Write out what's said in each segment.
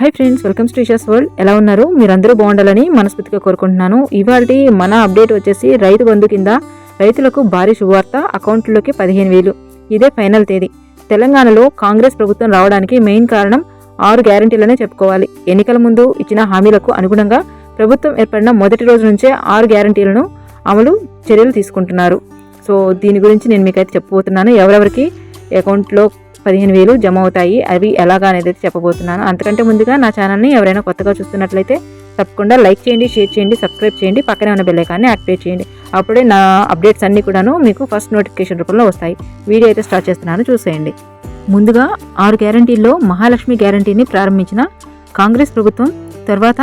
Hi friends welcome to world ఎలా ఉన్నారు? మీరందరూ బాగుండాలని మనస్ఫూర్తిగా కోరుకుంటున్నాను. ఇవాళ మన అప్డేట్ వచ్చేసి రైతు బంధు కింద రైతులకు భారీ శుభవార్త. అకౌంట్లోకి పదిహేను వేలు. ఇదే ఫైనల్ తేదీ. తెలంగాణలో కాంగ్రెస్ ప్రభుత్వం రావడానికి మెయిన్ కారణం ఆరు గ్యారంటీలనే చెప్పుకోవాలి. ఎన్నికల ముందు ఇచ్చిన హామీలకు అనుగుణంగా ప్రభుత్వం ఏర్పడిన మొదటి రోజు నుంచే ఆరు గ్యారంటీలను అమలు చర్యలు తీసుకుంటున్నారు. సో దీని గురించి నేను మీకైతే చెప్పబోతున్నాను. ఎవరెవరికి అకౌంట్లో పదిహేను వేలు జమ అవుతాయి. అవి ఎలాగా అనేది చెప్పబోతున్నాను. అంతకంటే ముందుగా నా ఛానల్ని ఎవరైనా కొత్తగా చూస్తున్నట్లయితే తప్పకుండా లైక్ చేయండి షేర్ చేయండి సబ్స్క్రైబ్ చేయండి పక్కనే ఉన్న బెల్లైకాన్ని యాక్టివేట్ చేయండి. అప్పుడే నా అప్డేట్స్ అన్నీ కూడాను మీకు ఫస్ట్ నోటిఫికేషన్ రూపంలో వస్తాయి. వీడియో అయితే స్టార్ట్ చేస్తున్నాను చూసేయండి. ముందుగా ఆరు గ్యారంటీల్లో మహాలక్ష్మి గ్యారంటీని ప్రారంభించిన కాంగ్రెస్ ప్రభుత్వం తర్వాత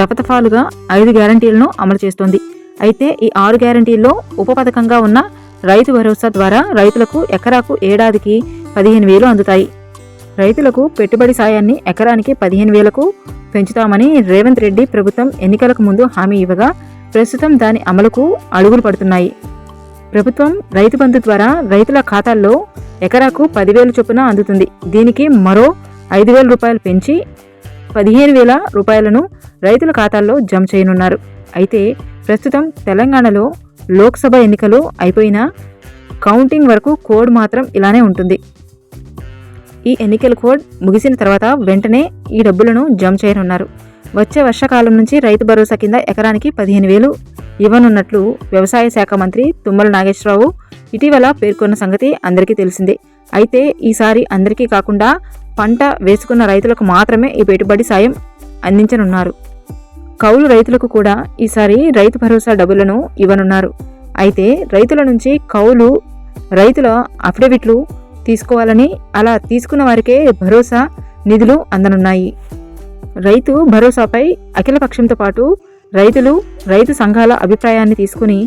దఫతఫాలుగా ఐదు గ్యారంటీలను అమలు చేస్తోంది. అయితే ఈ ఆరు గ్యారంటీల్లో ఉప పథకంగా ఉన్న రైతు భరోసా ద్వారా రైతులకు ఎకరాకు ఏడాదికి పదిహేను వేలు అందుతాయి. రైతులకు పెట్టుబడి సాయాన్ని ఎకరానికి పదిహేను వేలకు పెంచుతామని రేవంత్ రెడ్డి ప్రభుత్వం ఎన్నికలకు ముందు హామీ ఇవ్వగా ప్రస్తుతం దాని అమలుకు అడుగులు పడుతున్నాయి. ప్రభుత్వం రైతు బంధు ద్వారా రైతుల ఖాతాల్లో ఎకరాకు పదివేలు చొప్పున అందుతుంది. దీనికి మరో ఐదు వేల రూపాయలు పెంచి పదిహేను వేల రూపాయలను రైతుల ఖాతాల్లో జమ చేయనున్నారు. అయితే ప్రస్తుతం తెలంగాణలో లోక్సభ ఎన్నికలు అయిపోయినా కౌంటింగ్ వరకు కోడ్ మాత్రం ఇలానే ఉంటుంది. ఈ ఎన్నికల కోడ్ ముగిసిన తర్వాత వెంటనే ఈ డబ్బులను జమ చేయనున్నారు. వచ్చే వర్షాకాలం నుంచి రైతు భరోసా కింద ఎకరానికి పదిహేను వేలు ఇవ్వనున్నట్లు వ్యవసాయ శాఖ మంత్రి తుమ్మల నాగేశ్వరరావు ఇటీవల పేర్కొన్న సంగతి అందరికీ తెలిసిందే. అయితే ఈసారి అందరికీ కాకుండా పంట వేసుకున్న రైతులకు మాత్రమే ఈ పెట్టుబడి సాయం అందించనున్నారు. కౌలు రైతులకు కూడా ఈసారి రైతు భరోసా డబ్బులను ఇవ్వనున్నారు. అయితే రైతుల నుంచి కౌలు రైతుల అఫిడవిట్లు తీసుకోవాలని అలా తీసుకున్న వారికే భరోసా నిధులు అందనున్నాయి. రైతు భరోసాపై అఖిలపక్షంతో పాటు రైతులు రైతు సంఘాల అభిప్రాయాన్ని తీసుకుని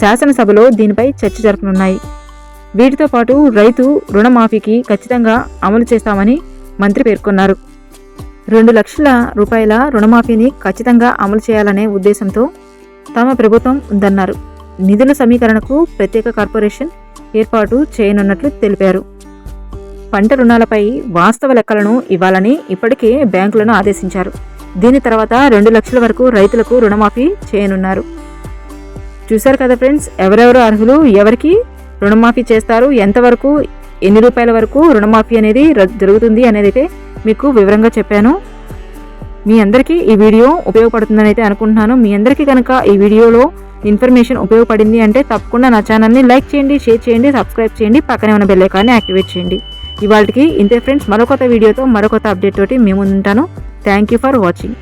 శాసనసభలో దీనిపై చర్చ జరపనున్నాయి. వీటితో పాటు రైతు రుణమాఫీకి ఖచ్చితంగా అమలు చేస్తామని మంత్రి పేర్కొన్నారు. రెండు లక్షల రూపాయల రుణమాఫీని ఖచ్చితంగా అమలు చేయాలనే ఉద్దేశంతో తమ ప్రభుత్వం ఉందన్నారు. నిధుల సమీకరణకు ప్రత్యేక కార్పొరేషన్ ఏర్పాటు చేయనున్నట్లు తెలిపారు. పంట రుణాలపై వాస్తవ లెక్కలను ఇవ్వాలని ఇప్పటికే బ్యాంకులను ఆదేశించారు. దీని తర్వాత రెండు లక్షల వరకు రైతులకు రుణమాఫీ చేయనున్నారు. చూశారు కదా ఫ్రెండ్స్ ఎవరెవరు అర్హులు ఎవరికి రుణమాఫీ చేస్తారు ఎంతవరకు ఎన్ని రూపాయల వరకు రుణమాఫీ అనేది జరుగుతుంది అనేది అయితే మీకు వివరంగా చెప్పాను. మీ అందరికీ ఈ వీడియో ఉపయోగపడుతుందని అయితే అనుకుంటున్నాను. మీ అందరికీ కనుక ఈ వీడియోలో ఇన్ఫర్మేషన్ ఉపయోగపడింది అంటే తప్పకుండా నా ఛానల్ని లైక్ చేయండి షేర్ చేయండి సబ్స్క్రైబ్ చేయండి పక్కనే ఉన్న బెల్ ఐకాన్ని యాక్టివేట్ చేయండి. ఇవాళకి ఇంతే ఫ్రెండ్స్ మరొక వీడియోతో మరొక అప్డేట్ తోటి మేము ఉంటాను. Thank you for watching.